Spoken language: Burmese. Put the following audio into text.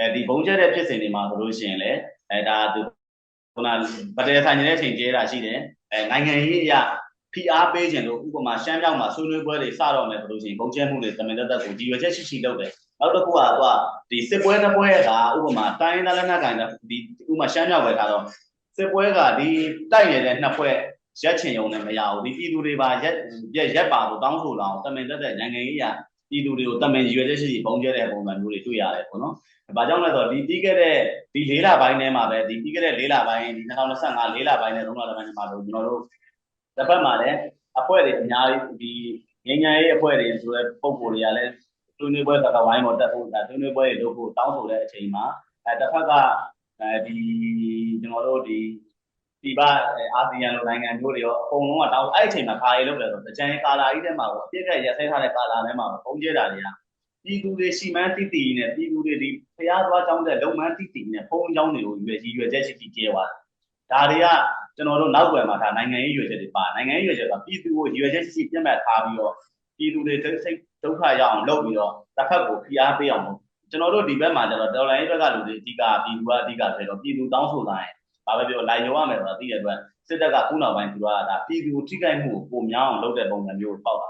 အဲဒီဘုံကျတဲ့ဖြစ်စဉ်တွေမှာဆိုလို့ရှိရင်လည်းအဲဒါသူခုနဗတဲဆိုင်နေတဲ့အချိန်ကျဲတာရှိတယ်အဲနိုင်ငံရေးအရဖိအားပေးခြင်းလို့ဥပမာရှမ်းမြောက်မှာဆွေးနွေးပွဲတွေစတော့မယ်ဆိုလို့ရှိရင်ဘုံကျဲမှုတွေတမင်တက်တက်ကိုဒီရွယ်ချက်ရှိရှိလုပ်တယ်နောက်တစ်ခုကသူကဒီစစ်ပွဲတစ်ပွဲကဥပမာတိုင်းသားလက်နက်ကိုင်ဒီဥပမာရှမ်းမြောက်ပဲထားတော့စစ်ပွဲကဒီတိုက်နေတဲ့နှစ်ဖွဲ့ရက်ချင်ုံနဲ့မရဘူးဒီပြည်သူတွေပါရက်ရက်ရက်ပါလို့တောင်းဆိုလာအောင်တမင်တက်တက်နိုင်ငံရေးအရ ပြည်သူတွေကိုတမင်ရွယ်ချက်ရှိရှိဘုံကျဲတဲ့ပုံစံမျိုးတွေတွေ့ရတယ်ပေါ့နော်။ဘာကြောင့်လဲဆိုတော့ဒီပြီးခဲ့တဲ့ဒီ၄လပိုင်းထဲမှာပဲဒီပြီးခဲ့တဲ့၄လပိုင်းဒီ2025၄လပိုင်းနဲ့3လပိုင်းထဲမှာတော့ကျွန်တော်တို့တစ်ဖက်မှာလည်းအဖွဲ့တွေအများကြီးဒီငញ្ញရေးအဖွဲ့တွေဆိုတဲ့ပုံပေါ်တွေကလည်းတွင်းနှွေးပွဲကဝိုင်းပေါ်တက်ဖို့ဒါတွင်းနှွေးပွဲတွေလုပ်ဖို့တောင်းဆိုတဲ့အချိန်မှာအဲတစ်ဖက်ကအဲဒီကျွန်တော်တို့ဒီ ဒီပါအာဆီယံလိုနိုင်ငံမျိုးတွေရောအကုန်လုံးကတောင်းအဲ့အချိန်မှာခါရေးလုပ်တယ်ဆိုတော့ကြံကာလာကြီးထဲမှာပေါ့အပြည့်ကရက်ဆဲထားတဲ့ကာလာထဲမှာပုံကျဲတာတွေကပြည်သူတွေရှိမှန်းတိတိနဲ့ပြည်သူတွေဒီဖျားသွားကြောင်းတဲ့လုံမှန်းတိတိနဲ့ဖုံးကြောင်းတွေကိုရွယ်ကြီးရွယ်ချက်ရှိရှိကျဲသွားဒါတွေကကျွန်တော်တို့နောက်ွယ်မှာဒါနိုင်ငံရေးရွယ်ချက်တွေပါနိုင်ငံရေးရွယ်ချက်ကပြည်သူကိုရွယ်ချက်ရှိရှိပြတ်မှတ်ထားပြီးတော့ပြည်သူတွေဒုစိတ်ဒုက္ခရအောင်လုပ်ပြီးတော့တစ်ဖက်ကိုဖိအားပေးအောင်လုပ်ကျွန်တော်တို့ဒီဘက်မှာကျတော့ဒေါ်လာရေးဘက်ကလူတွေအဓိကပြည်သူကအဓိကဆိုတော့ပြည်သူတောင်းဆိုလာရင် ဘာပဲပြောလိုက်ရောရမယ်ဆိုတာသိရတဲ့အတွက်စစ်တပ်ကခုနောက်ပိုင်းသူကဒါပြည်သူထိခိုက်မှုကိုပုံများအောင်လုပ်တဲ့ပုံစံမျိုးကိုပေါက်လာတယ်